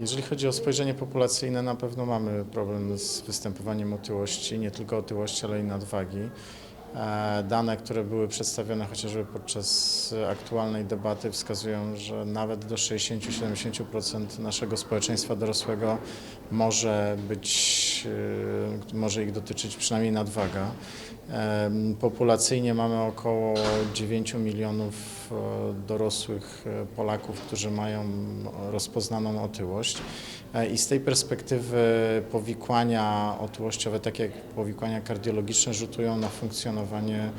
Jeżeli chodzi o spojrzenie populacyjne, na pewno mamy problem z występowaniem otyłości, nie tylko otyłości, ale i nadwagi. E, Dane, które były przedstawione chociażby podczas aktualnej debaty wskazują, że nawet do 60-70% naszego społeczeństwa dorosłego może być, e, może ich dotyczyć przynajmniej nadwaga. Populacyjnie mamy około 9 milionów e, dorosłych e, Polaków, którzy mają rozpoznaną otyłość. E, I z tej perspektywy powikłania otyłościowe, tak jak powikłania kardiologiczne, rzutują na funkcjonowanie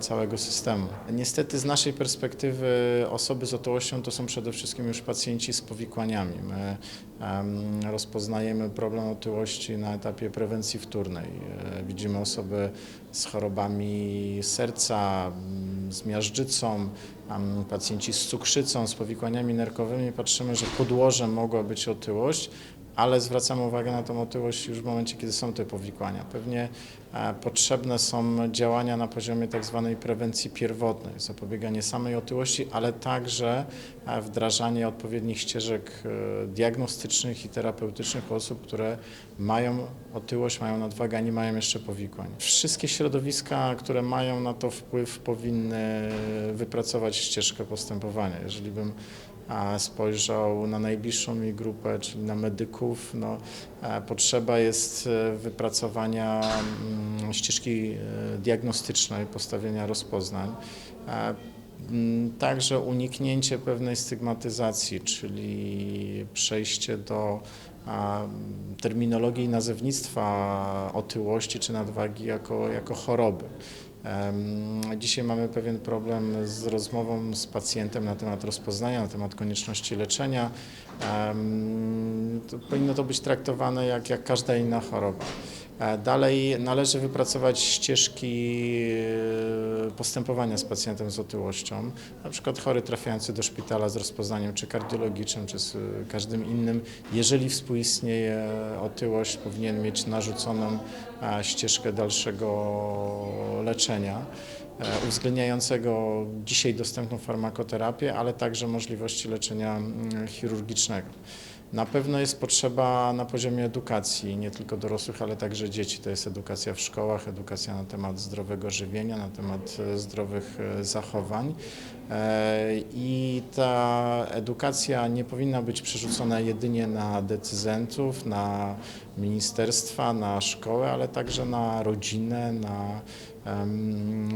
całego systemu. Niestety z naszej perspektywy osoby z otyłością to są przede wszystkim już pacjenci z powikłaniami. My em, rozpoznajemy problem otyłości na etapie prewencji wtórnej. Widzimy osoby z chorobami serca, m, z miażdżycą, pacjenci z cukrzycą, z powikłaniami nerkowymi. Patrzymy, że podłożem mogła być otyłość, ale zwracamy uwagę na tą otyłość już w momencie, kiedy są te powikłania. Pewnie e, potrzebne są działania na poziomie tak zwanej prewencji pierwotnej, zapobieganie samej otyłości, ale także e, wdrażanie odpowiednich ścieżek e, diagnostycznych i terapeutycznych osób, które mają otyłość, mają nadwagę, a nie mają jeszcze powikłań. Wszystkie środowiska, które mają na to wpływ, powinny wypracować ścieżkę postępowania. Jeżeli bym a spojrzał na najbliższą mi grupę, czyli na medyków, no, potrzeba jest e, wypracowania mm, ścieżki e, diagnostycznej, postawienia rozpoznań. Mm, Także uniknięcie pewnej stygmatyzacji, czyli przejście do terminologii i nazewnictwa otyłości czy nadwagi jako, jako choroby. Dzisiaj mamy pewien problem z rozmową z pacjentem na temat rozpoznania, na temat konieczności leczenia. To powinno to być traktowane jak, jak każda inna choroba. E, Dalej należy wypracować ścieżki postępowania z pacjentem z otyłością. Na przykład chory trafiający do szpitala z rozpoznaniem czy kardiologicznym, czy z e, każdym innym. Jeżeli współistnieje otyłość, powinien mieć narzuconą e, ścieżkę dalszego leczenia e, uwzględniającego dzisiaj dostępną farmakoterapię, ale także możliwości leczenia mm, chirurgicznego. Na pewno jest potrzeba na poziomie edukacji, nie tylko dorosłych, ale także dzieci. To jest edukacja w szkołach, edukacja na temat zdrowego żywienia, na temat e, zdrowych e, zachowań. E, I ta edukacja nie powinna być przerzucona jedynie na decydentów, na ministerstwa, na szkołę, ale także na rodzinę, na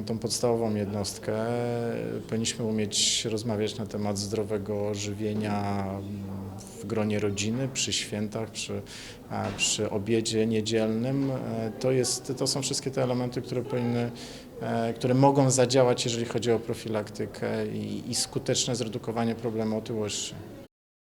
tą podstawową jednostkę. Powinniśmy umieć rozmawiać na temat zdrowego żywienia gronie rodziny, przy świętach, przy, przy obiedzie niedzielnym. E, To, jest, to są wszystkie te elementy, które powinny, e, które mogą zadziałać, jeżeli chodzi o profilaktykę i, i skuteczne zredukowanie problemu otyłości.